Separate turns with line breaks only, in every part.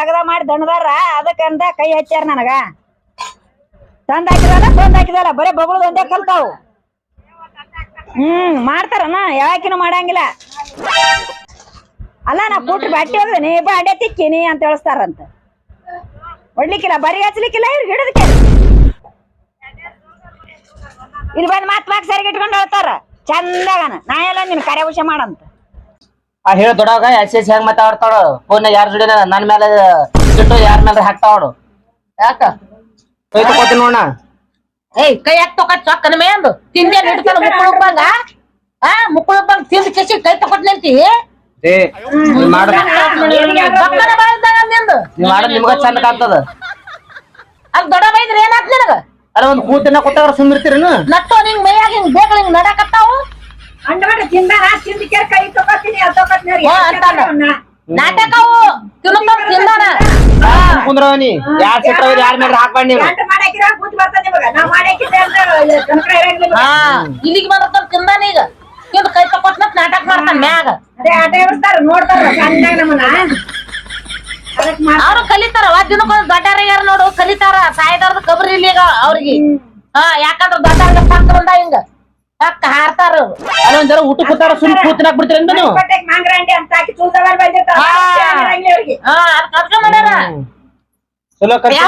ದಗದ ಮಾಡಿ ದಣದಾರ ಅದಕ್ಕಂದ ಕೈ ಹಚ್ಚಾರ ನನಗ. ತಂದ ಹಾಕಿದಲ್ಲ ತಂದ್ ಹಾಕಿದಲ್ಲ ಬರೇ ಬೊಗಳದ್ ಒಂದೇ ಕಲ್ತಾವು. ಹ್ಮ್ ಮಾಡ್ತಾರನ ಯಾಕಿನ ಮಾಡಂಗಿಲ್ಲ. ಅಲ್ಲ, ನಾ ಪುಟ್ ಬಟ್ಟೆ ಹೋಗದನಿ ಬಾಂಡೆ ತಿಕ್ಕಿನಿ ಅಂತ ಹೇಳಿಸ್ತಾರಂತ. ಹೊಡ್ಲಿಕ್ಕಿಲ್ಲ ಬರಿ ಹಚ್ಲಿಕ್ಕಿಲ್ಲ ಇವ್ರು ಹಿಡಿದಕ್ಕೆ? ಇಲ್ಲಿ ಬಂದ್ ಮಾತ್ ಮಾಕ್ ಸರಿಗೆ ಇಟ್ಕೊಂಡು ಹೇಳ್ತಾರ. ಚಂದಾಗ ನಾ ಎಲ್ಲ ನಿನ್ ಕರೆ ವಿಷಯ ಮಾಡಂತ.
ಆ ಹೇಳ ದೊಡ್ಡವಾಗ ಎಸ್ ಎಸ್ ಹೆಂಗ್ ಮಾತಾಡ್ತಾಳ ಫೋನ್ ಯಾರ ಜೋಡಿನ? ನನ್ ಮೇಲೆ ಸಿಟ್ಟು ಯಾರ ಮೇಲೆ ಹಾಕ್ತಾವಡು
ಯಾಕ?
ಕೈ ತಗೋತೀನಿ ನೋಡ
ಏಯ್ ಕೈ ಯಾಕೆ ತೊಕ ಚೊಕ್ಕನ ಮೇಂದು ತಿಂದೇನ್ ಹಿಡ್ತಾನ ಮುಕ್ಕಳು ಬಂಗ ಆ ಮುಕ್ಕಳು ಬಂಗ್ ತಿಂದ್ ಕಿಸಿ ಕೈ ತಕೊಟ್ ನಿಂತಿ
ಏ ಮಾಡ. ನಿಮ್ಗ ಚಂದ ಕಾಣ್ತದ.
ಅಲ್ಲಿ ದೊಡ್ಡ ಬೈದ್ರೆ ಏನಾಗ್ತ ನಿನಗ?
ಅಲ್ಲ ಒಂದ್ ಕೂತಿನ ಕೂತಾರ ಸುಮ್ಮಿರ್ತೀರೇನು
ನಟ್ಟು ನಿಂಗ್ ಮೈಯಾಗ ಹಿಂಗ್ ಬೇಗ ಹಿಂಗ್ ನಡಕತ್ತಾವು
ಅಂಡವಾಡ ತಿಂದಾನ ತಿಂದಿಕ್ಕೆ ಕೈ ತಗೋತೀನಿ ಅದು ತಗೋತೀನಿ
ಹಾ, ನಾಟಕ ನಾಟಕವು ತಿನ್ಕೊಂಡ್ ತಿಂದಾನ. ಹಾ.
ಕುಂದ್ರವನಿ. ಯಾರ್ ಸಿಟ್ರ ಯಾರ ಮೇಲೆ ಹಾಕ್ಬೇಡ ನೀವು.
ಹಾ ಇಲ್ಲಿಗೆ ಬಂದ್ರ ತಿಂದಾನ ಈಗ. ತಿಂದ್ ಕೈ ತಕೊಟ್ ನಾಟಕ ಮಾಡ್ತಾನ ಮ್ಯಾಗ.
ಅದೇ ಆಟ ಇರ್ತಾರೆ ನೋಡ್ತಾರ ಸಣ್ಣಾಗ ನಮ್ಮನ್ನ.
ಅವ್ರು ಕಲಿತಾರ ದಿನಕ್ಕೊಂದು ದೊಡ್ಡಾರ ಯಾರು ನೋಡು ಕಲಿತಾರ. ಸಾಯ್ದಾರ್ದ ಕಬ್ರಿ ಇಲ್ಲಿ ಈಗ ಅವ್ರಿಗೆ. ಹಾ ಯಾಕಂದ್ರ ದೊಡ್ಡಾರ್ಗ ಪಕ್ಕ ಬಂದ ಹಿಂಗ. ಹಾರ್ತಾರ?
ಜರ ಊಟ ಕೂತಾರ ಸುಮ್ ಕೂತಿನಾಕ್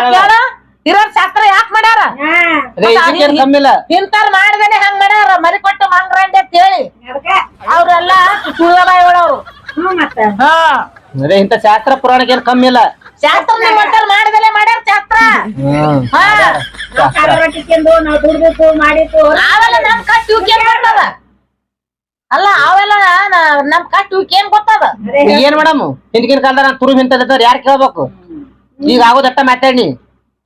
ಮಾಡ್ಯಾರ.
ಚಲೋ
ಶಾಸ್ತ್ರ ಯಾಕ್ ಇಂತಾರ್ ಮಾಡಿದೇನೆ ಹಂಗ್ ಮಾಡ್ಯಾರ? ಮರಿ ಕೊಟ್ಟು ಮಂಗ್ರಂಡಿ ಅಂತ ಹೇಳಿ. ಅವ್ರೆಲ್ಲ
ಮತ್ತ.
ಹಾ.
ಅದೇ ಇಂತ ಶಾಸ್ತ್ರ ಪುರಾಣಕ್ಕೆ ಏನ್ ಕಮ್ಮಿ ಇಲ್ಲ
ಮಾಡಿದಲೆ ಮಾಡ್ಯಾರ ಶಾಸ್ತ್ರ ಹಾ.
ನಾವ್ ಮಾಡಿತ್ತು
ಅವೆಲ್ಲ ನಮ್ ಕಟ್ ಅಲ್ಲ ಅವೆಲ್ಲ ನಮ್ ಕಟ್ ಏನ್ ಗೊತ್ತದ?
ಈಗ ಏನ್ ಮೇಡಮ್? ಹಿಂದಿನ ಕಾಲದಾಗ ನಾನು ತುರು ಹಿಂತದ ಯಾರು ಕೇಳ್ಬೇಕು? ಈಗ ಆಗೋದಟ್ಟ ಮಾತಾಡಿ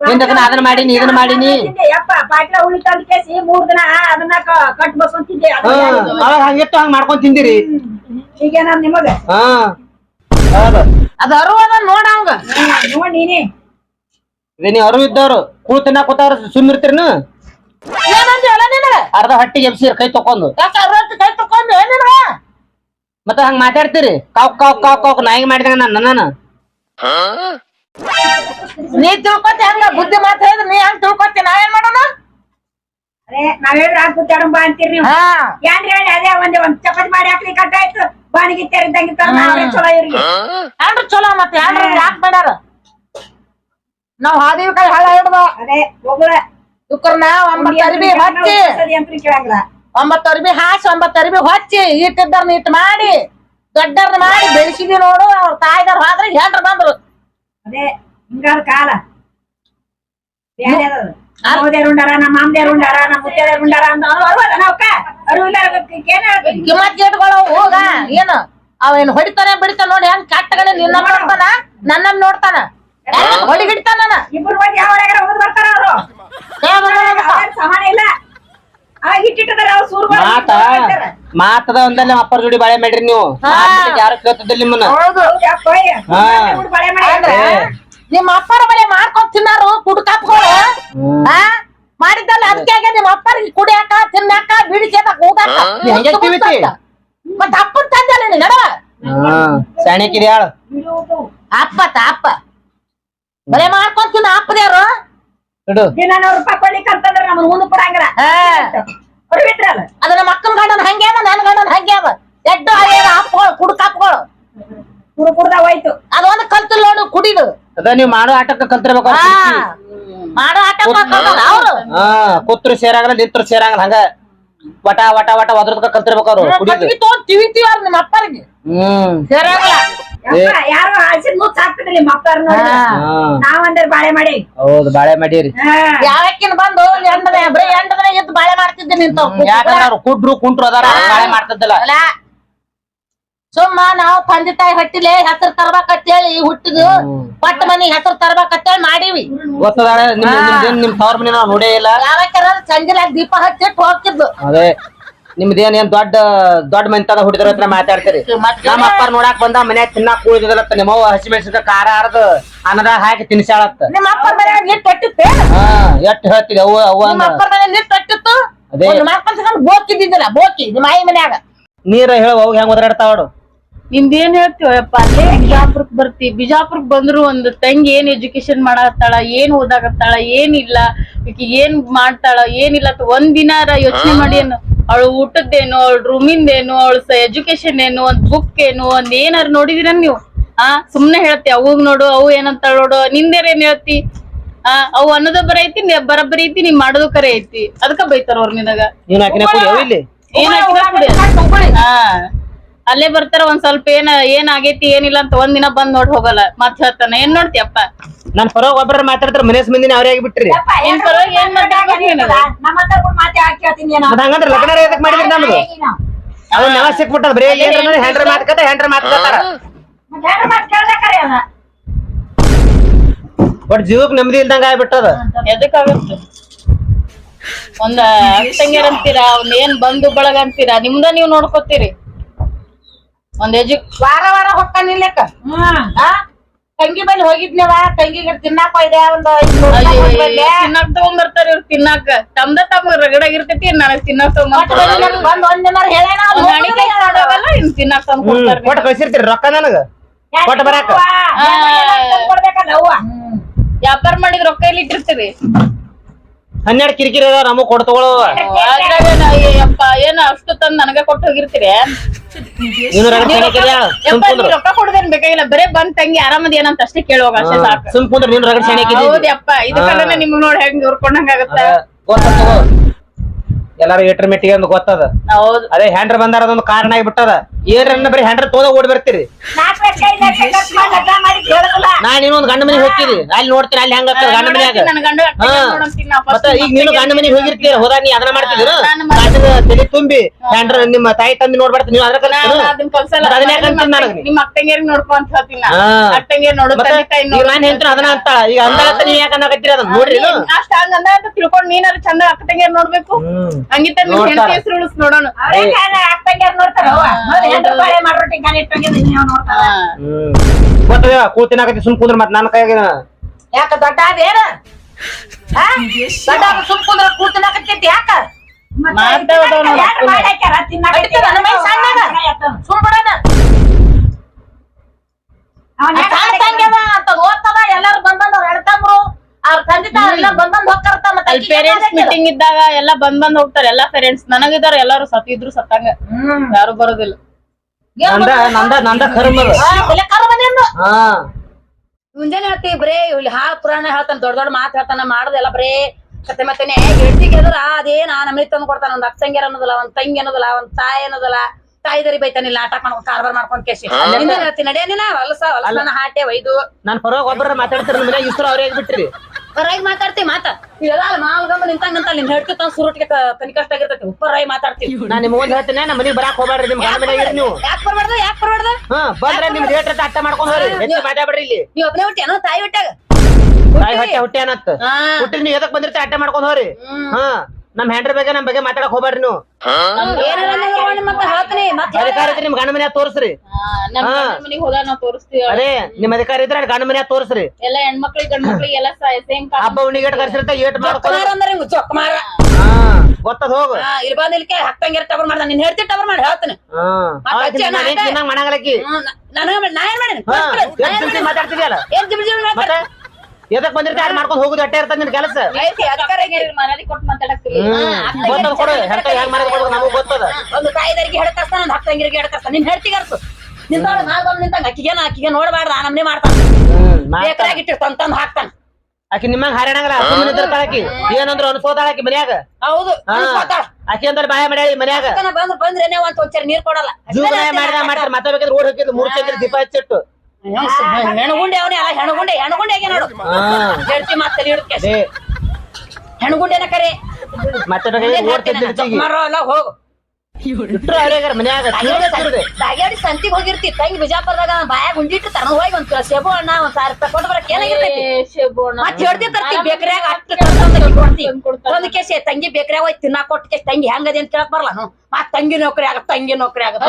ಅದನ್ನ ಮಾಡೀನಿ ಇದನ್ನ ಮಾಡೀನಿ.
ತಿಂದೆ, ಯಪ್ಪ ಪಾಟ್ಲ ಉಳಿ ತಂದ್ ಕೇಸಿ ಮೂರ್ ದಿನ ಅದನ್ನ ಕ- ಕಟ್ ಬಸ್ಕೊಂತಿದ್ದೆ?
ಅವಾಗ ಹಂಗಿತ್ತು ಹಂಗ ಮಾಡ್ಕೊಂಡ್ ತಿಂದಿರಿ.
ಈಗೇನ ನಿಮಗ
ಹಾ. ಹೌದು.
ಅದ ಅರುವದ ನೋಡ ಅವಂಗ.
ಹಾ, ನೀನೇ
ಇದೇ ನೀವು ಅರು ಇದ್ದವ್ರು ಕೂಳು ತಿನ್ನಾಕ ಕೂತಾರ ಸುಮ್ಮಿರ್ತೀರನು
ಏನಂದಿ ಅಲ್ಲ ನಿನಗ
ಅರ್ಧ ಹಟ್ಟಿಗೆ ಎಬ್ಸಿರ್ ಕೈ ತಕೊಂಡು
ಯಾಕ ರೊಟ್ಟಿ ಕೈ ತಕೊಂಡು ಏನಿಲ್ಲ
ಮತ್ತೆ ಹಂಗ ಮಾತಾಡ್ತೀರಿ? ಕಾವ್ ಕಾವ್ ಕಾವ್ ಕಾವ್ ನಾಯಿಗೆ ಮಾಡಿದಂಗ ನಾನು ನನ್ನ
ನೀ ತಿಳ್ಕೊತಿ ಹಂಗ? ಬುದ್ಧಿ ಮಾತು ಹೇಳಿದ್ರೆ ನೀ ಹಂಗ ತಿಳ್ಕೊತಿ? ನಾ ಏನ್ ಮಾಡೋಣ?
ಅರೇ ನಾವ್ ಹೇಳಿದ್ರ ಹಾಕು ಬಾ ಅಂತೀರಿ ನೀವು.
ಹಾ.
ಏನ್ರಿ ಹೇಳಿ ಅದೇ ಒಂದ್ ಒಂದ್ ಚಪಾತಿ ಮಾಡಿ ಹಾಕ್ಲಿ ಕಟ್ಟಾಯ್ತು ಬಾಣಿಗೆ ತೆರಿದಂಗೆ ನಾವೇ ಚಲೋ ಇವ್ರಿಗೆ
ಚಲೋ ಮತ್ತೆ ಯಾರು ಯಾಕೆ ಮಾಡ್ಯಾರ? ನಾವ್ ಹಾದಿವಿ ಕೈ ಹಳ ಹಿಡ್ದ.
ಅದೇ
ಇವ್ಕರ್ನ ಒಂಬತ್ತು ಅರ್ಬಿ ಹಚ್ಚಿ.
ಕೇಳಂಗಿಲ್ಲ.
ಒಂಬತ್ತು ಅರ್ಬಿ ಹಾಸಿ ಒಂಬತ್ತು ಅರ್ಬಿ ಹಚ್ಚಿ. ಇಟ್ಟಿದ್ದಾರ ಇಟ್ ಮಾಡಿ ದೊಡ್ಡರ್ನ ಮಾಡಿ ಬೆಳೆಸಿದ್ವಿ ನೋಡು ಅವ್ರ ತಾಯಿದಾರ ಹೋದ್ರೆ ಹೆಂಡ್ರ ಬಂದ್ರು.
ಅದೇ ಹಿಂಗಾದ ಕಾಲ. ಉಂಡಾರ ನಮ್ಮ ಉಂಡಾರ ನಮ್ಮ ಉಂಡಾರ ಅಂತ ಅರಿವಿಲ್ಲ
ಕಿಮ್ಮತ್ ಹೋಗ ಏನು? ಅವೇನ್ ಹೊಡಿತಾನೆ ಬಿಡ್ತಾನ ನೋಡಿ ಹೆಂಗ್ ಕಟ್ಟಗಳ ನಿನ್ನ ನೋಡ್ತಾನ ನನ್ನ ನೋಡ್ತಾನ. ಹೊಡಿ ಹಿಡಿತಾನ
ಇಬ್ರು ಮಂದಿ ಯಾವ ಹೋಗಿ ಬರ್ತಾರ ಅವರು. ಸಮಾನ ಇಲ್ಲ.
ಮಾತ ಮಾತದ ಒಂದಲ್ಲ ಅಪ್ಪರ ಜೋಡಿ ಬಾಳೆ ಮಾಡ್ರಿ ನೀವು. ಯಾರು ಕೇಳ್ತಿದ್ದಿಲ್ಲ ನಿಮ್ಮನ್ನ?
ಹೌದು.
ಹಾ.
ಬಳೆ
ಆದ್ರೆ
ಮಾಡಿ
ನಿಮ್ಮ ಅಪ್ಪರ ಬಲೆ ಮಾಡ್ಕೊಂಡ್ ತಿನ್ನಾರು ಕುಡ್ಕಾಪ್ಗಳು ಆ? ಮಾಡಿದ್ದಲ್ಲ ಅದಕ್ಕೆ ನಿಮ್ಮ ಅಪ್ಪರಿಗೆ ಕುಡಿಯಾಕ ತಿನ್ನಾಕ ಬಿಡಿಸಿ ಸೇದಕ್ ಹೋಗಾಕ
ನೀ ಹಂಗೆ ತಿವಿತಿ?
ಮತ್ತ ಅಪ್ಪನ್ ತಂದಲ್ಲ ನೀ ನಡವ
ಶಾಣಿಕಿರಿ ಹೇಳು
ಅಪ್ಪ. ತ ಅಪ್ಪ ಮಾಡ್ಕೊಂತೀನಿ ಅಪ್ಪದೇವ್ರು
ಇಡು.
ದಿನ ನೂರು ರೂಪಾಯಿ ಕೊಡ್ಲಿಕ್ಕೆ ಅಂತಂದ್ರೆ ನಮ್ಮನ್ನ ಮುಂದೆ ಕೊಡಂಗಿಲ್ಲ.
ಹಾ. ಅದು ನಮ್ಮ ಅಕ್ಕನ ಗಂಡನ ಹಂಗೆ ಅದ ನನ್ ಗಂಡನ ಹಂಗೆ ಅದ. ಎಡ್ಡು ಅಯ್ಯದ ಅಪ್ಪಗಳು ಕುಡ್ಕಾಪ್ಗಳು
ಕುಡು ಕುಡ್ದ ಹೋಯ್ತು.
ಅದೊಂದು ಕಲ್ತಿಲ್ಲ ನೋಡು ಕುಡಿದು.
ಅದ ನೀವು ಮಾಡೋ ಆಟಕ್ಕೆ ಕಲ್ತಿರ್ಬೇಕು
ಹಾ. ಮಾಡೋ ಆಟ ಅವ್ರು.
ಹಾ ಕೂತ್ರು ಸೇರಾಗಲ್ಲ ನಿಂತ್ರು ಸೇರಾಗಲ್ಲ ಹಂಗ. ವಟ ವಟ ವಟ ಒದ್ರದ್ಕ ಕಲ್ತಿರ್ಬೇಕು ಅವ್ರು ಕುಡಿದು
ನಿಮ್ಮ ಅಪ್ಪರಿಗೆ.
ಹ್ಮ್.
ಸರಿಯಾಗಲ್ಲ
ಯಾರು ಹಸಿದ ಮುಚ್ಚ ಹಾಕ್ತಿದ್ರಿ ನಾವಂದ್ರೆ ಬಾಳೆ ಮಾಡಿ.
ಹೌದು ಬಾಳೆ ಮಾಡೀರಿ.
ಯಾವಕ್ಕಿನ ಬಂದು ಎಂಟನೇ ಬರೀ ಎಂಟನೇ ಎದ್ದು ಬಾಳೆ ಮಾಡ್ತಿದ್ದೆ ನಿಂತ.
ಯಾಕಂದ್ರೆ ಅವ್ರು ಕುಡ್ರು ಕುಂಟ್ರು ಅದಾರ ಬಾಳೆ ಮಾಡ್ತಿದ್ದಿಲ್ಲ.
ಅಲ್ಲ ಸುಮ್ಮ ನಾವು ತಂದೆ ತಾಯಿ ಹಟ್ಟಿಲೆ ಹೆಸರು ತರ್ಬೇಕಂತೇಳಿ ಹುಟ್ಟಿದ್ ಪಟ್ಟ ಮನಿ ಹೆಸರು ತರ್ಬೇಕಂತೇಳಿ ಮಾಡೀವಿ.
ಗೊತ್ತದಾಳೆ? ನಿಮ್ ನಿಮ್ದೇನ್ ನಿಮ್ ತವ್ರ ಮನೆ ನಾವು ನೋಡೇ ಇಲ್ಲ.
ಯಾವಕ್ಕಾರ ಸಂಜೆಲಾಗ ದೀಪ ಹಚ್ಚಿಟ್ಟು ಹೋಗ್ತಿದ್ದು
ಅದೇ ನಿಮ್ದೇನ್ ಏನ್ ದೊಡ್ಡ ದೊಡ್ಡ ಮಂತದ ಹುಟ್ಟಿದ್ರ ಹತ್ರ ಮಾತಾಡ್ತೀರಿ?
ಮತ್ತೆ
ನಮ್ಮ ಅಪ್ಪ ನೋಡಾಕ್ ಬಂದ ಮನ್ಯಾಗ ತಿನ್ನಾಕ್ ಕುಳಿದಿದಲತ್ತ ನಿಮ್ಮ ಅವ್ವ ಹಸಿ ಮೆಣಸಿನ ಖಾರ ಹರ್ದು ಅನ್ನದಾಗ ಹಾಕಿ ತಿನ್ಸಾಳತ್ತ
ನಿಮ್ಮ ಅಪ್ಪ ಮನ್ಯಾಗ ನೀರ್ ತೊಟ್ಟಿತ್ತೆ
ಹಾ ಎಷ್ಟ್ ಹೇಳ್ತೀರಿ ಅವ್ವ ಅವ್ವ
ನಿಮ್ಮ
ಅಂದ.
ಅಪ್ಪರ ಮನೆ ನೀರ್ ತೊಟ್ಟಿತ್ತು?
ಅದೇ.
ಒಂದು ಮಾಡ್ಕೊಂಡ್ ಬೋಕಿದ್ದಿದ್ದಿಲ್ಲ ಬೋಕಿ ನಿಮ್ಮ ಆಯಿ ಮನ್ಯಾಗ.
ನೀರ ಹೇಳ ಹೋಗಿ ಹೆಂಗ್ ಒದರಾಡ್ತಾವಡು
ನಿಂದೇನ್ ಹೇಳ್ತೀವಪ್ಪ ಅಲ್ಲೇ ಬಿಜಾಪುರಕ್ ಬರ್ತಿ ಬಿಜಾಪುರಕ್ ಬಂದ್ರು ಒಂದು ತಂಗಿ ಏನ್ ಎಜುಕೇಶನ್ ಮಾಡತ್ತಾಳ ಏನ್ ಓದಾಕತ್ತಾಳ ಏನಿಲ್ಲ ಈಕಿ ಏನ್ ಮಾಡ್ತಾಳ ಏನಿಲ್ಲ ಅಂತ ಒಂದ್ ದಿನಾರ ಯೋಚನೆ ಮಾಡಿ ಏನು ಅವಳು ಊಟದ್ದೇನು ಅವಳ ರೂಮಿಂದೇನು ಅವಳ ಎಜುಕೇಶನ್ ಏನು ಒಂದ್ ಬುಕ್ ಏನು ಒಂದ್ ಏನಾರು ನೋಡಿದಿರ ನೀವು ಆ ಸುಮ್ನೆ ಹೇಳ್ತಿ ಅವಾಗ ನೋಡು ಅವು ಏನಂತ ನೋಡು ನಿಂದೇರ್ ಏನ್ ಹೇಳ್ತಿ ಆ ಅವು ಅನ್ನೋದ ಬರ ಐತಿ ಬರಬ್ಬರಿ ಐತಿ ನೀ ಮಾಡೋದು ಕರೆ ಐತಿ ಅದಕ್ಕ ಬೈತಾರ ಅವ್ರ ನಿನಗ
ನೀನ್ ಆಕಿನ ಕುಡಿ ಅವ್ ಇಲ್ಲಿ
ಏನ್ ಹಾಕಿನ ಕುಡಿ? ಅಲ್ಲೇ ಬರ್ತಾರ ಒಂದ್ ಸ್ವಲ್ಪ ಏನ ಏನ್ ಆಗೈತಿ ಏನಿಲ್ಲ ಅಂತ ಒಂದಿನ ದಿನ ಬಂದ್ ನೋಡ್ ಹೋಗಲ್ಲ. ಮತ್ ಹೇಳ್ತಾನ ಏನ್ ನೋಡ್ತಿಯಪ್ಪ
ನನ್ ಪರವಾಗಿ ಒಬ್ಬರ ಮಾತಾಡ್ತಾರ ಮನೇಸ್ ಮಂದಿನ ಅವ್ರೇ ಆಗಿಬಿಟ್ರಿ.
ನಿನ್ ಪರವಾಗಿ ಏನ್
ಹಂಗಂದ್ರ ಲಗ್ನ ಎದಕ್ ಮಾಡಿದ್ರಿ ಸಿಕ್ಬಿಟ್ಟದ ಬರೀ ಏನ್ರ ಹೆಂಡ್ರ ಮಾತ್ಕತ ಮಾತ್ಕತಾರ. ಬಟ್ ಜೀವಕ್ ನೆಮ್ಮದಿ ಇಲ್ದಂಗ ಆಗ್ಬಿಟ್ಟದ.
ಎದಕ್ಕಾಗತ್ತೆ ಒಂದ್ ಅಕ್ಕಂಗ್ಯಾರ ಅಂತೀರಾ ಒಂದ್ ಏನ್ ಬಂಧು ಬಳಗ ಅಂತೀರಾ ನಿಮ್ದ ನೀವ್ ನೋಡ್ಕೋತೀರಿ. ಒಂದ್ ಎಜು
ವಾರ ವಾರ ಹೊಕ್ಕಾನ ಇಲ್ಲಕ್ಕ ತಂಗಿ ಬಲ್ಲಿ ಹೋಗಿದ್ನವ ತಂಗಿಗೆ ತಿನ್ನಾಕ ಇದೆ ಒಂದು ಐದ್ನೂರ್ ತಗೊಂಡ್ಬರ್ತಾರ.
ತಿನ್ನಾಕ್ ಇವ್ರು ತಿನ್ನಾಕ. ತಮ್ದ ತಮ್ಮ ರಗಡಾಗಿರ್ತೈತಿ ನನಗ್ ತಿನ್ನಾಕ
ಹೇಳೋದು.
ಇನ್ ತಿನ್ನಾಕ್ ತಂದ್
ಕೊಟ್ಟು ಕಳ್ಸಿರ್ತೀರಿ ರೊಕ್ಕ ನನಗ? ಕೊಟ್ಟು ಬರಾಕ.
ವ್ಯಾಪಾರ ಮಾಡಿದ್ ರೊಕ್ಕ ಎಲ್ಲಿ ಇಟ್ಟಿರ್ತೀರಿ
ಹನ್ನೆರಡು ಕಿರಿಕಿರಿ ಅದಾವ ನಮಗ್ ಕೊಡ್ ತಗೊಳವ.
ಯಪ್ಪ ಏನ ಅಷ್ಟು ತಂದ್ ನನಗ ಕೊಟ್ಟು ಹೋಗಿರ್ತೀರಿ?
ನೀನು ರಗಡ ಸೆಣಕಿದ್ಯಾ ಸುಮ್
ಯಪ್ಪ ನೀ
ಕುಂದ್ರು.
ರೊಕ್ಕ ಕೊಡೋದೇನ್ ಬೇಕಾಗಿಲ್ಲ ಬರೇ ಬಂದ್ ತಂಗಿ ಆರಾಮದ ಏನಂತ ಅಷ್ಟೇ ಕೇಳುವಾಗ ಅಷ್ಟೇ ಸಾಕು.
ಸುಮ್ ಕುಂದ್ರ ನೀನು ರಗಡ
ಹೌದಪ್ಪ ಇದಕ್ಕೆಲ್ಲ ನಿಮ್ಗ್ ನೋಡಿ ಹೆಂಗ್ ಉರ್ಕೊಂಡಂಗ ಆಗತ್ತ
ಎಲ್ಲಾರು ಏಟ್ರ ಮೆಟ್ಟಿಗೆ ಒಂದು ಗೊತ್ತದ?
ಹೌದು.
ಅದೇ ಹ್ಯಾಂಡ್ರ ಬಂದಾರ ಅದೊಂದು ಕಾರಣ ಆಗಿಬಿಟ್ಟದ. ಏನ್ರನ್ನ ಬರೀ ಹ್ಯಾಂಡ್ರ ತೋದ ಓಡಿ ಬರ್ತೀರಿ. ನಾ ನೀನು ಒಂದ್ ಗಂಡ ಮನೆಗೆ ಹೋಗ್ತೀರಿ ಅಲ್ಲಿ ನೋಡ್ತೀನಿ ಅಲ್ಲಿ ಹೆಂಗ ಗಂಡ ಮನೆಯಾಗ. ಹಾ. ಮತ್ತ ಈಗ ನೀನು ಗಂಡ ಮನೆಗೆ ಹೋಗಿರ್ತೀರ ಹೋದಾಗ ನೀ ಅದನ್ನ ಮಾಡ್ತಿದ್ದೀರ?
ನಾನು ಮಾಡ್ತೀನಿ.
ತಲೆ ತುಂಬಿ ನಿಮ್ಮ ತಾಯಿ ತಂದೆ ನೋಡ್ಬಾರ್ದು ನೀವು ಅದ್ರ
ಅದನ್ನ ಕಲ್ಸಲ್ಲ
ಮತ್ತ್ ಅದನ್ನ ಯಾಕ್ ಅಂತೀನಿ ನನಗೆ?
ನಿಮ್ಮ ಅಕ್ಕಂಗೇರಿ ನೋಡ್ಕೊ ಅಂತ ಹೇಳ್ತೀನಿ ನಾ.
ಹಾ.
ಅಕ್ಕಂಗೇರ್ ನೋಡು
ಮತ್ತೆ
ತಂದೆ ತಾಯಿ
ಈಗ
ನೋಡು
ನಾನ್ ಹೇಳ್ತೀನಿ ಅದನ್ನ ಅಂತ ಈಗ ಅಂದಾಗತ್ತ ನೀವ್ ಯಾಕೆ ಅನ್ನಕತ್ತೀರಿ ಅದನ್ನ ನೋಡ್ರಿ?
ಅಷ್ಟ ಹಂಗಂದ ಅಂತ ತಿಳ್ಕೊಂಡ್ ನೀನಾರ ಚಂದ ಅಕ್ಕ ತಂಗಿಯರ್ ನೋಡ್ಬೇಕು
ಹ್ಮ್
ಹಂಗಿತ್ತ ನಿಮ್
ನೋಡ್ತಾರ.
ಹೆಂಡತಿ ಹೆಸರು ಉಳಿಸ್ ನೋಡೋಣ
ಅವ್ರೇ ಕಾರಣ ನೋಡ್ತಾರ ಅವ್ವ. ಮೊದ್ಲು ಹೆಂಡ್ರು ಬಾಳೆ ಮಾಡ್ರೊಟ್ಟಿ ಕಾಲ್ ಇಟ್ಟೋಗಿದ್ದು ನೀವು ನೋಡ್ತಾರ.
ಹ್ಮ್ ಗೊತ್ತದ ಕೂಳ್ ತಿನ್ನಾಕತ್ತಿ ಸುಮ್ ಕುಂದ್ರ ಮತ್ ನನ್ನ ಕೈಯಾಗ
ಯಾಕ ದೊಡ್ಡ ಅದೇನ ಆ? ದೊಡ್ಡ ಸುಮ್ ಕುಂದ್ರ ನನ್ನ
ಅವ್ನ್ ಯಾಕ್
ಎಲ್ಲಾರು ಬಂದ್ ಬಂದ್ ಅವ್ರ ಹೆಣ್ತಂಬ್ರು ಅವ್ರ ತಂದೆ ತಾಯಿ ಎಲ್ಲ ಬಂದ್ ಬಂದ್ ಹೋಗ್ತಾರತ್ತ ಮತ್ತೆ
ಅಲ್ಲಿ
ಆಕಿಗೆ ಏನ್
ಪೇರೆಂಟ್ಸ್ ಮೀಟಿಂಗ್ ಇದ್ದಾಗ ಎಲ್ಲ ಬಂದ್ ಬಂದ್ ಹೋಗ್ತಾರೆ. ಎಲ್ಲಾ ಪೇರೆಂಟ್ಸ್ ನನಗಿದಾರ ಎಲ್ಲಾರು ಸತ್ತಿದ್ರು ಸತ್ತಂಗ. ಯಾರು ಬರೋದಿಲ್ಲ.
ನಂದ ನಂದ ನಂದ ಕರ್ಮ? ಹಾ.
ಮುಂಜಾನೆ ಹೇಳ್ತೀವಿ ಬರೇ ಇಲ್ಲಿ ಹಾ ಪುರಾಣ ಹೇಳ್ತಾನೆ ದೊಡ್ಡ ದೊಡ್ಡ ಮಾತು ಹೇಳ್ತಾನ ಮಾಡೋದೆಲ್ಲ ಬರೇ. ಕತೆ ಮತ್ತೆ ಹೆಂಡತಿಗೆ ಎದುರ ಅದೇನ ನಮಗೆ ತಂದು ಕೊಡ್ತಾನ ಒಂದ್ ಅಕ್ಕಂಗಿರ ಅನ್ನೋದಿಲ್ಲ ಒಂದ್ ತಂಗಿ ಅನ್ನೋದಿಲ್ಲ ಒಂದ್ ತಾಯಿ ಅನ್ನೋದಿಲ್ಲ. ತಾಯಿದರಿ ಬೈತಾನಿಲ್ಲ ಆಟ ಮಾಡ್ಕೊಂಡ್ ಕಾರ್ಬಾರ್ ಮಾಡ್ಕೊಂಡ್ ಕೇಸಿ ಹಿಂದೆ ಹೇಳ್ತೀನಿ ನಡಿಯ ನೀನ ಹೊಲಸ ಹೊಲಸನ ಹಾಟೆ ಒಯ್ದು.
ನಾನ್ ಪರವಾಗಿ ಒಬ್ಬರ ಮಾತಾಡ್ತಿರ ಇಸ್ರು ಅವ್ರಿಗೆ ಬಿಟ್ರಿ?
ಉಪ್ಪರಾಗಿ ಮಾತಾಡ್ತೀವಿ ಮಾತ. ಇವೆಲ್ಲ ಮಾಲ್ಗಮ್ಮ ನಿಂತಂಗ ಅಂತ ನಿನ್ ಹೇಳ್ತಿ ತಂದ್ ಸುರುಟಿಗೆ ತನಿ ಕಷ್ಟ ಆಗಿರ್ತೈತಿ ಉಪ್ಪರಾಗಿ ಮಾತಾಡ್ತೀವಿ
ನಾ ನಿಮ್ಗೊಂದ್ ಹೇಳ್ತೇನೆ ನಮ್ಮ ಮನೆಗೆ ಬರಾಕ್ ಹೋಗ್ಬೇಡ್ರಿ ನಿಮ್ ಮನೆ ಮನೆಗೆ ನೀವು.
ಯಾಕೆ ಬರ್ಬಾರ್ದು ಯಾಕೆ ಬರ್ಬಾರ್ದು?
ಹಾ ಬಂದ್ರೆ ನಿಮ್ ರೇಟ್ ಅಟ್ಟ ಮಾಡ್ಕೊಂಡ್ ಹೋಗ್ರಿ ಮಾತಾಡ್ಬೇಡ್ರಿ ಇಲ್ಲಿ.
ನೀವ್ ಒಬ್ಬನೇ ಹುಟ್ಟಿ ಏನೋ ತಾಯಿ ಹೊಟ್ಟಾಗ
ತಾಯಿ ಹೊಟ್ಟೆ ಹೊಟ್ಟೆ ಅನ್ನತ್ತ ಹುಟ್ಟಿ ನೀವು ಎದಕ್ ಬಂದಿರ್ತೀವಿ ಅಟ್ಟೆ ಮಾಡ್ಕೊಂಡ್ ಹೋರಿ. ಹಾ ನಮ್ ಹೆಂಡ್ರ ಬಗ್ಗೆ ನಮ್ ಬಗ್ಗೆ ಮಾತಾಡಕ್ ಹೋಗ್ಬೇಡ್ರಿ ನೀವು.
ಏನಾರ ನೋಡಿ ಮತ್ತೆ ಹೇಳ್ತೀನಿ ಮತ್ತೆ
ಅಧಿಕಾರ ಇದ್ರೆ ನಿಮ್ ಗಂಡ ಮನ್ಯಾಗ ತೋರಿಸ್ರಿ. ಅದೇ ನಿಮ್ ಅಧಿಕಾರ ಇದ್ರೆ ಅಲ್ಲಿ ಗಂಡ ಮನ್ಯಾಗ ತೋರಿಸ್ರಿ.
ಎಲ್ಲ ಹೆಣ್ಮಕ್ಳಿಗೆ ಗಂಡ ಮಕ್ಳಿಗೆ ಎಲ್ಲ ಸೇಮ್
ಹಬ್ಬ ಉಣ್ಣಿ ಏಟ್ ಕರ್ಸಿರ್ತ ಏಟ್ ಮಾಡ್ಕೊಂಡು ಹಾ ಗೊತ್ತದ ಹೋಗು.
ಇಲ್ಲಿ ಬಂದ್ ಇಲ್ಕೆ ಹತ್ತಂಗಿರ ಟಬರ್ ಮಾಡ್ದ. ನಿನ್ ಹೇಳ್ತಿ ಟಬರ್ ಮಾಡಿ ಹೇಳ್ತೀನಿ. ಹ್ಮ್, ನ- ನಾನು ನಾ ಏನ್ ಮಾಡೀನಿ. ನಾ
ಮಾತಾಡ್ತಿದ್ಯಲ್ಲ?
ಏನ್ ಜಿಬ್
ಮತ್ತೆ?
ಮಾಡ್ತಾರೆ?
ಎದಕ್ ಬಂದಿರ್ತಿ? ಅದ್ ಮಾಡ್ಕೊಂಡ್ ಹೋಗುದು ಅಟ್ಟೆ ಇರ್ತದೆ ನಿನ್ ಕೆಲಸ. ಗೊತ್ತದ ಕೊಡು. ಹೆಂತ ಹೆಂಗ್ ಮಾಡಿದ್ ಕೊಡ್ಬೇಕು ನಮಗ್ ಗೊತ್ತದ.
ಒಂದು ತಾಯಿದರಿಗೆ ಹೆಡ್ ಕರ್ಸ್ತಾನ ಒಂದು ಹತ್ತಂಗಿರಿಗೆ ಹೆಡ್ ಕರ್ಸ್ತಾನ ನಿನ್ ಹೇಳ್ತಿ ಕರ್ಸು ನಿಂತಾಳ ನಾಲ್ ಬಂದ್ ನಿಂತಂಗ ಅಕ್ಕಿಗೇನ ಅಕ್ಕಿಗೆ ನೋಡ್ಬಾರ್ದ ಆ ನಮ್ನೆ ಮಾಡ್ತಾನ. ತಂದ್ ಹಾಕ್ತಾನ.
ಆಕಿ ನಿಮ್ಮಂಗ್ ಹಾರಾಡಂಗಲ್ಲ ಸುಮ್ಮನೆ ನಿಂತಿರ್ತಾಳಕಿ ಏನಂದ್ರು ಅನ್ಸೋದಾಳ ಆಕಿ ಮನ್ಯಾಗ.
ಹೌದು.
ಆಕಿ ಅಂದ್ರೆ ಬಾಯ ಮಾಡ್ಯಾಳ ಮನ್ಯಾಗ.
ಬಂದ್ರೆ ಬಂದ್ ಒಂದ್ ಒಂಚೂರು ನೀರ್ ಕೊಡಲ್ಲ.
ಮಾಡಿದ ಮಾಡ್ತಾರ. ಮತ್ತೆ ಬೇಕಾದ್ರೆ ಓಡ್ ಹಾಕಿದ್ರು ಮೂರ್ ಚಂದ್ರ ದೀಪ ಹಚ್ಚಿಟ್ಟು.
ಹೆಣಗುಂಡೆ ಅವನೇ ಅಲ್ಲ ಹೆಣಗುಂಡೆ ಹೆಣಗುಂಡೆ ಹೇಗೆ ನೋಡು. ಹೇಳ್ತಿ ಮತ್ತೆ
ಅದೇ
ಹೆಣಗುಂಡೆನ ಕರೆ.
ಮತ್ತೆ
ಮಾರೋ ಅಲ್ಲ ಹೋಗು. ಸಂತಿಗ್ ಹೋಗಿರ್ತಿ. ತಂಗಿ ಬಿಜಾಪುರದಾಗ ಬಾಯಾಗ ಉಂಡಿಟ್ಟು ಹೋಗಿ ಒಂದ್ ಸೇಬು ಹಣ್ಣ ಒಂದ್ ಸಾವಿರ ರೂಪಾಯಿ ಕೊಟ್ಟು ಬರಕ್ ಏನಾಗಿರ್ತೈತಿ ಮತ್ ಹೇಳ್ತಿ ತರ್ತಿ ಬೇಕರಿಯಾಗ ಅಷ್ಟು ಒಂದ್ ಕೇಸಿ ತಂಗಿ ಬೇಕರಿಯಾಗ ಹೋಗಿ ತಿನ್ನಾಕ ಕೊಟ್ಟು ಕೇಸ್ ತಂಗಿ ಹೆಂಗದೆ ಅಂತ ಕೇಳಕ್ ಬರಲ್ಲ. ಮತ್ ತಂಗಿ ನೌಕರಿ ಆಗತ್ತ ತಂಗಿ ನೌಕರಿ ಆಗತ್ತ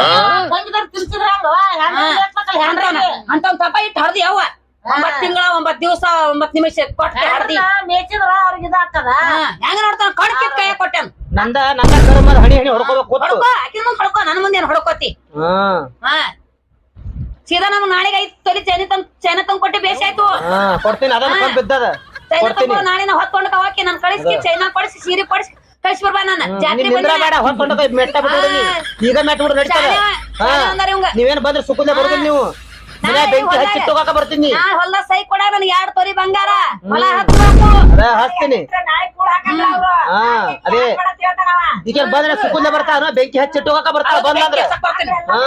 ಅಂತ ಒಂದ್ ತಪ್ಪ ಇಟ್ಟು ಹರ್ದಿ ಯಾವ ಒಂಬತ್ ತಿಂಗಳ ಒಂಬತ್ ದಿವಸ ಒಂಬತ್ ನಿಮಿಷ ಕೊಟ್ಟು ಹರ್ದಿ.
ಮೇಚಿದ್ರ ಅವ್ರಿಗೆ ಇದಾಗ್ತದ?
ಹೆಂಗ ನೋಡ್ತಾನ? ಕಡ್ಕಿತ್ ಕೈ ಕೊಟ್ಟೆನ್.
ನಂದ ನಂದ ಕರ್ಮದ ಹಣಿ ಹಣಿ ಹೊಡ್ಕೋಬೇಕು ಗೊತ್ತು
ಹೊಡ್ಕೋ ಆಕಿನ ಮುಂದ್ ಹೊಡ್ಕೋ ನನ್ ಮುಂದೆ ಏನ್ ಹೊಡ್ಕೋತಿ?
ಹಾ.
ಹಾ. ಸೀದಾ ನಮ್ಗೆ ನಾಳೆಗೆ ಐದ್ ತೊಲಿ ಚೈನ ತಂದ್ ಚೈನ ತಂದ್ ಕೊಟ್ಟಿ ಬೇಷ್ ಆಯ್ತು.
ಹಾ ಕೊಡ್ತೀನಿ ಅದನ್ನ ಬಿದ್ದದ.
ಚೈನ
ಕೊಡ್ತೀನಿ
ತಂದು ನಾಳೆ ನಾ ಹೊತ್ಕೊಂಡ್ ಹೋಗಿ ನನ್ ಕಳಿಸಿ ಚೈನ ಕೊಡಿಸಿ ಸೀರೆ ಕೊಡಿಸಿ ಕಳಿಸಿ ಬರ್ಬಾ ನಾನು. ಜಾತ್ರೆ
ನೀನ್ ನಿಂದ್ರ ಬೇಡ ಹೊತ್ಕೊಂಡ ಮೆಟ್ಟ ಈಗ ಮೆಟ್ಟ ಬಿಡು ನಡೀತದ.
ಶಾಲೆ-
ಹಾ.
ಶಾಲೆ ಅಂದಾರ ಇವಂಗ.
ನೀವೇನ್ ಬಂದ್ರೆ ಸುಖದ ಬರೋದಿಲ್ಲ ನೀವು. ಬೆಂಕಿ ಹಚ್ಚಿ ತಗೋಕ ಬರ್ತೀನಿ.
ನಾ ಹೊಲ್ದ ಸೈ ಕೊಡ ನನಗೆ ಎರಡ್ ತೊರಿ ಬಂಗಾರ. ಹೊಲ ಹತ್ತು
ಅದ ಹಚ್ತೀನಿ. ಹಾ ಅದೇ. ಈಗ ಬಂದ್ರೆ ಸುಕುಂದ ಬರ್ತಾನ ಬೆಂಕಿ ಹಚ್ಚಿ ತಗೋಕ ಬರ್ತಾಳ ಬಂದಂದ್ರ. ಹಾ.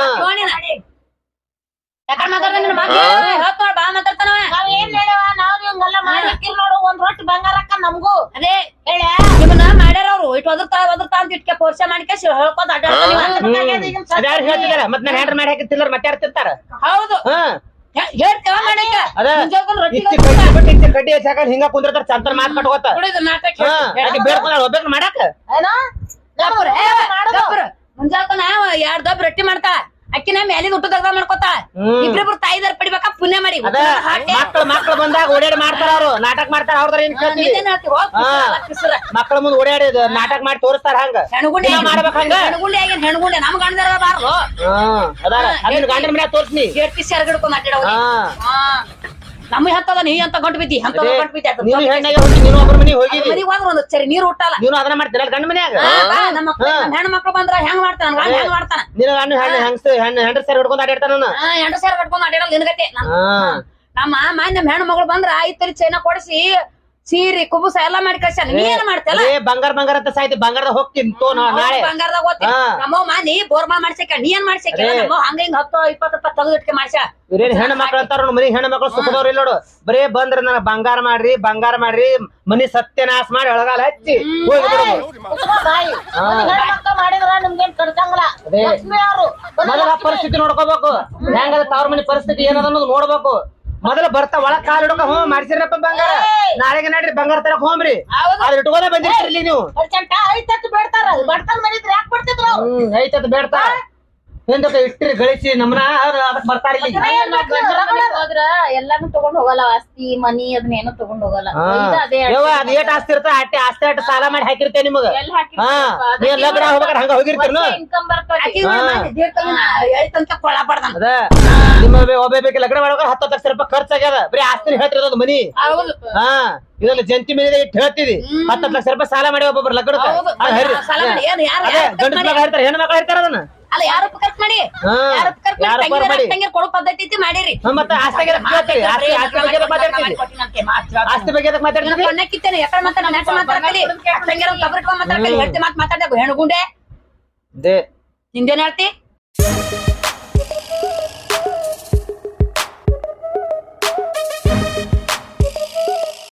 ಬಂಗಾರಕ್ಕ ನಮಗೂ.
ಅದೇ
ಹೇಳ.
ಇಟ್ ಒದರ್ತಾ ಒದರ್ತಾ ಅಂತ ಇಟ್ಕೆ ಪೋರ್ಷ ಮಾಡಿಕೆ ಹೇಳ್ಕೊಂಡ್.
ಅದ್ಯಾರು ಹೇಳ್ತಿದಾರ ಮತ್ ನಾನು ಹ್ಯಾಂಡ್ರ್ ಮಾಡಿ ಹಾಕಿರ್ತಿಲ್ಲ ಮತ್ತೆ ಯಾರು ತಿಂತಾರ?
ಹೌದು. ಹೇಳ್ತೇವ ಮಾಡಕ
ಕಡ್ಡಿ ಹಿಂಗ ಕುಂದಿರ್ತಾರ ಚಂತರ ಮಾತ್ ಕಟ್ಕೋತ ಬೇಡ್ಕೊಂಡ ಒಬ್ಬಕ್ ಮಾಡಾಕ?
ಏನೋ?
ಮುಂಜಾನೆ ಎರಡ್ ದಬ್ಬ ರೊಟ್ಟಿ ಮಾಡ್ತಾಳ. ಅಕ್ಕಿನ ಮ್ಯಾಲಿದ ಊಟ ತೆಗ್ದ ಮಾಡ್ಕೊತ.
ಹ್ಮ್.
ಇಬ್ರಿಬ್ರು ತಾಯಿದಾರ ಪಡಿಬೇಕ? ಪುಣ್ಯ ಮಾಡಿ.
ಮಕ್ಕಳು ಮಕ್ಳು ಬಂದಾಗ ಓಡಾಡಿ ಮಾಡ್ತಾರ ಅವ್ರು. ನಾಟಕ ಮಾಡ್ತಾರ ಹಾ. ಮಕ್ಳ ಮುಂದ್ ಓಡಾಡಿ ನಾಟಕ ಮಾಡಿ ತೋರಿಸ್ತಾರ ಹಂಗ.
ಹೆಣ್ಗುಂಡಿ
ಮಾಡ್ಬೇಕ ಹಂಗ?
ಹೆಣ್ಗುಂಡಿ ಆಗಿನ್ ಹೆಣ್ಗುಂಡಿ. ನಮ್ ಗಂಡದಾರ ಬಾರ್ದು
ಗಂಡ ಅದಾರ. ಗಂಡನ ಮನ್ಯಾಗ ತೋರಿಸ್ನಿ.
ಗೇಟ್ಕಿ ಸೆರಗಿಡ್ಕೊಂಡ್ ಅಡ್ಡಾಡವ್ರಿ
ಹಾ
ನಮ್ ಹತ್ತದ ನೀ ಅಂತ ಗಂಟು ಬಿದ್ದಿ ಅಂತ
ಅದೇ,
ಗಂಟು ಬಿದ್ದಿ
ನೀನು ಹೆಣ್ಣಾಗ ಹೋಗಿ ನೀನು ಒಬ್ಬರ ಮನೆಗೆ ಹೋಗಿದಿ
ಮನಿಗ್ ಹೋದ್ರ ಒಂದ್ ಸರಿ ನೀರ್ ಹುಟ್ಟಲ್ಲ.
ನೀನು ಅದನ್ನ ಮಾಡ್ತೀರ ಗಂಡ ಮನ್ಯಾಗ?
ನಮ್ಮ ನಮ್ಮ ಹೆಣ್ಣು ಮಕ್ಳು ಬಂದ್ರ ಹೆಂಗ್ ಮಾಡ್ತಾನ? ಗಂಡ ಹೆಂಗ್ ಮಾಡ್ತಾನ?
ನಿನ್ನ ಗಂಡ ಹೆಣ್ಣು ಹೆಂಗಸ ಹೆಣ್ಣು ಹೆಂಡ್ರ ಸೇರಿ ಹಿಡ್ಕೊಂಡ್ ಅಡ್ಯಾಡ್ತಾನ
ಆ, ಹೆಂಡ್ರ ಸಾವಿರ ಕಟ್ಕೊಂಡ್ ಅಡ್ಡಾಡಲ್ಲ ನಿನಗತ್ತೆ ನಮ್ಮ ಮಾನ್ ನಮ್ಮ ಹೆಣ್ಣು ಮಗಳು ಬಂದ್ರ ಐದ್ ತರಿ ಚೈನ ಕೊಡಿಸಿ ಸೀರೆ ಕುಬುಸ ಎಲ್ಲಾ ಮಾಡಿ ಕಳ್ಸ್ಯಾನ. ನೀ ಏನ್ ಮಾಡ್ತಲ್ಲ
ಏ ಬಂಗಾರ ಬಂಗಾರ ಅಂತ ಸಾಯ್ತಿ. ಬಂಗಾರದ ಹೋಗ್ತೀನಿ ತೋ ನಾ- ನಾಳೆ.
ಬಂಗಾರದಾಗ ಓದ್ತೀನಿ
ಹಾ.
ನಮ್ಮ ಮಾನಿ ಬೋರ್ಮಾ ಮಾಡ್ಸಕ ನೀ ಏನ್. ನಮ್ಮ ಹಂಗ ಹಿಂಗ ಹತ್ತು ಇಪ್ಪತ್ತು ರೂಪಾಯಿ ತೆಗೆದು ಇಟ್ಕೆ ಮಾಡ್ಸ್ಯಾ.
ಇವ್ರೇನ್ ಹೆಣ್ಣು ಮಕ್ಳು ಅಂತಾರ ನೋಡಿ ಮನಿ ಹೆಣ್ಣು ಮಕ್ಳು ಸುಖದವ್ರು ಇಲ್ಲ ನೋಡು. ಬರೇ ಬಂದ್ರ ನನ್ ಬಂಗಾರ ಮಾಡ್ರಿ ಬಂಗಾರ ಮಾಡ್ರಿ ಮನಿ ಸತ್ಯನಾಶ ಮಾಡಿ ಒಳಗಾಲ ಹಚ್ಚಿ ಹೋಗಿ ಬಿಡುದು
ಬಾಯಿ. ಮಾಡಿದ್ರ ನಿಮ್ಗೇನ್ ಕಡ್ಕಂಗಲ್ಲ
ಅದೇ.
ಲಕ್ಷ್ಮಿ ಯಾರು
ಮೊದಲ ಪರಿಸ್ಥಿತಿ ನೋಡ್ಕೋಬೇಕು. ಹೆಂಗದ ತವ್ರ ಮನಿ ಪರಿಸ್ಥಿತಿ ಏನದ ಅನ್ನೋದು ನೋಡ್ಬೇಕು. ಮೊದಲ ಬರ್ತಾ ಒಳಗ್ ಕಾಲ್ ಹಿಡ್ಕ ಹೋಮ್ ಮಾಡ್ಸಿರಪ್ಪ ಬಂಗಾರ. ನಾಳೆಗೆ ನಡ್ರಿ ಬಂಗಾರ ತರಕ್ ಹೋಮ್ರಿ. ಅದ್ರ ಇಟ್ಕೋದೇ ಬಂದಿರ್ತಿರ್ಲಿ ನೀವು.
ಐತತ್ ಬೇಡ್ತಾರ. ಬಡತನ ಮನಿದ್ರ ಯಾಕೆ ಬಿಡ್ತಿದ್ರು ಐತತ್
ಹ್ಮ್ ಐತದ್ ಬೇಡ್ತಾ ಹಿಂದಕ್ಕೆ ಇಟ್ಟಿರಿ ಗಳಿಸಿ ನಮ್ಮನ ಅದಕ್ಕೆ ಬರ್ತಾರ ಇಲ್ಲಿ.
ಹೋದ್ರ ಎಲ್ಲಾನು ತಗೊಂಡ್ ಹೋಗಲ್ಲ ಆಸ್ತಿ ಮನಿ ಅದನ್ನೇನು ತಗೊಂಡ್ ಹೋಗಲ್ಲ. ಇದು ಅದೇ
ಯವ್ವ ಅದ್ ಏಟ್ ಆಸ್ತಿ ಇರ್ತ ಅಟ್ಟೆ ಆಸ್ತಿ ಅಟ್ಟ ಸಾಲ ಮಾಡಿ ಹಾಕಿರ್ತೇನೆ ನಿಮಗ.
ಎಲ್ಲಿ
ಹಾ. ನೀವ್ ಲಗ್ನ ಹೋಗ್ಬೇಕಾರೆ ಹಂಗ ಹೋಗಿರ್ತೀರ
ಇನ್ಕಮ್ ಬರ್ತದೆ.
ಅದ. ನಿಮ್ಮ ಒಬ್ಬ ಬೇಕಿ ಲಗ್ನ ಮಾಡ್ಬೇಕಾರೆ ಹತ್ತು ಲಕ್ಷ ರೂಪಾಯಿ ಖರ್ಚಾಗ್ಯದ ಬರೀ ಆಸ್ತಿ ಹೇಳ್ತಿರೋದು ಮನಿ.
ಹೌದು.
ಹಾ. ಇದನ್ನ ಜಂತಿ ಮನೆ ಇಟ್ಟು ಹೇಳ್ತೀವಿ ಹತ್ತು ಲಕ್ಷ ರೂಪಾಯಿ ಸಾಲ ಮಾಡಿ ಒಬ್ಬೊಬ್ರು ಲಗ್ನಕ್ಕ.
ಹೌದು.
ಅದ್ ಹರ್ರಿ.
ಸಾಲ ಮಾಡಿ. ಏನ್ ಯಾರು
ಅದೇ ಗಂಡಸ ಮಗ ಹೇಳ್ತಾರೆ ಹೆಣ್ಣು ಮಕ್ಳು ಹೇಳ್ತಾರ ಅದನ್ನ.
ಅಲ್ಲ ಯಾರಪ್ಪ ಖರ್ಚು ಮಾಡಿ?
ಯಾರಪ್ಪ
ಯಾರು ಮಾಡಿ? ತಂಗಿರ ಕೊಡೋ ಪದ್ಧತಿ ಐತಿ ಮಾಡಿರಿ.
ಮತ್ತೆ ಆಸ್ತಿ ಬಗ್ಗೆ ಕೇಳ್ತೀರಿ ಆಸ್ತಿ ಆಸ್ತಿ ಬಗ್ಗೆ ಎದಕ್ ಮಾತಾಡ್ತೀರಿ? ಆಸ್ತಿ ಬಗ್ಗೆ
ಯಾಕಡೆ ತಂಗಿರ ಕಬ್ರಿ ಹೇಳ್ತಿ ಮಾತ್ ಮಾತಾಡ್ಬೇಕು ಹೆಣ್ಗುಂಡೆ
ದೇ.
ನಿಂದೇನ್ ಹೇಳ್ತಿ?